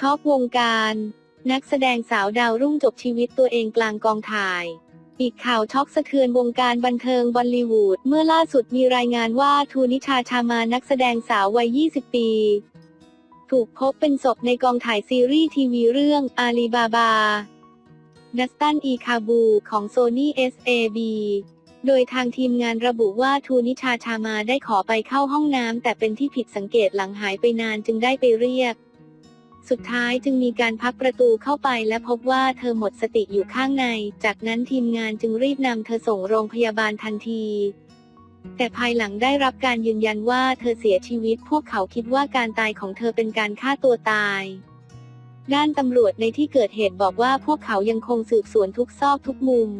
ช็อกวงการ นักแสดงสาวดาวรุ่งจบชีวิตตัวเองกลางกองถ่าย อีกข่าวช็อกสะเทือนวงการบันเทิงบอลลีวูดเมื่อล่าสุดมีรายงานว่าทูนิชาชามานักแสดงสาววัย 20 ปี ถูกพบเป็นศพในกองถ่ายซีรีส์ทีวีเรื่องอาลีบาบาดัสตันอีคาบูของ Sony SAB โดยทางทีมงานระบุว่าทูนิชาชามาได้ขอไปเข้าห้องน้ำแต่เป็นที่ผิดสังเกตหลังหายไปนานจึงได้ไปเรียก สุดท้ายจึงมีการพักประตูเข้าไปและพบว่าเธอหมดสติอยู่ข้างใน จากนั้นทีมงานจึงรีบนำเธอส่งโรงพยาบาลทันที แต่ภายหลังได้รับการยืนยันว่าเธอเสียชีวิต พวกเขาคิดว่าการตายของเธอเป็นการฆ่าตัวตายด้านตำรวจในที่เกิดเหตุบอกว่าพวกเขายังคงสืบสวนทุกซอกทุกมุม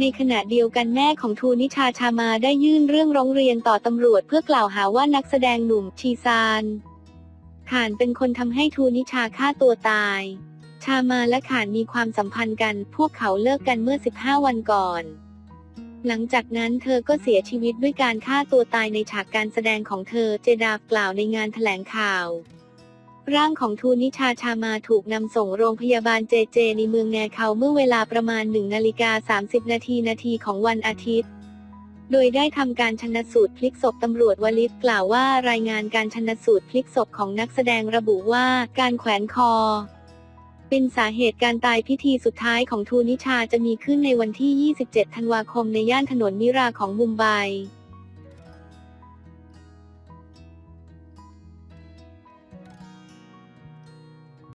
ในขณะเดียวกันแม่ของทูนิชาชามาได้ยื่นเรื่องร้องเรียนต่อตำรวจเพื่อกล่าวหาว่านักแสดงหนุ่มชีซาน ขานเป็นคนทำให้ทูนิชาฆ่าตัวตาย ชามาและขานมีความสัมพันธ์กัน พวกเขาเลิกกันเมื่อ 15 วันก่อน หลังจากนั้นเธอก็เสียชีวิตด้วยการฆ่าตัวตายในฉากการแสดงของเธอเจดากล่าวในงานแถลงข่าว ร่างของทูนิชาชามาถูกนำส่งโรงพยาบาลเจเจ ในเมืองแนเขาเมื่อเวลาประมาณ1นาฬิกา30 นาทีนาทีของวันอาทิตย์ โดยได้ทำการชนสูตรพลิกศพตำรวจวลิตกล่าวว่ารายงานการชนสูตรพลิกศพของนักแสดงระบุว่าการแขวนคอ เป็นสาเหตุการตายพิธีสุดท้ายของทูนิชาจะมีขึ้นในวันที่ 27 ธันวาคมในย่านถนนมิราของมุมไบ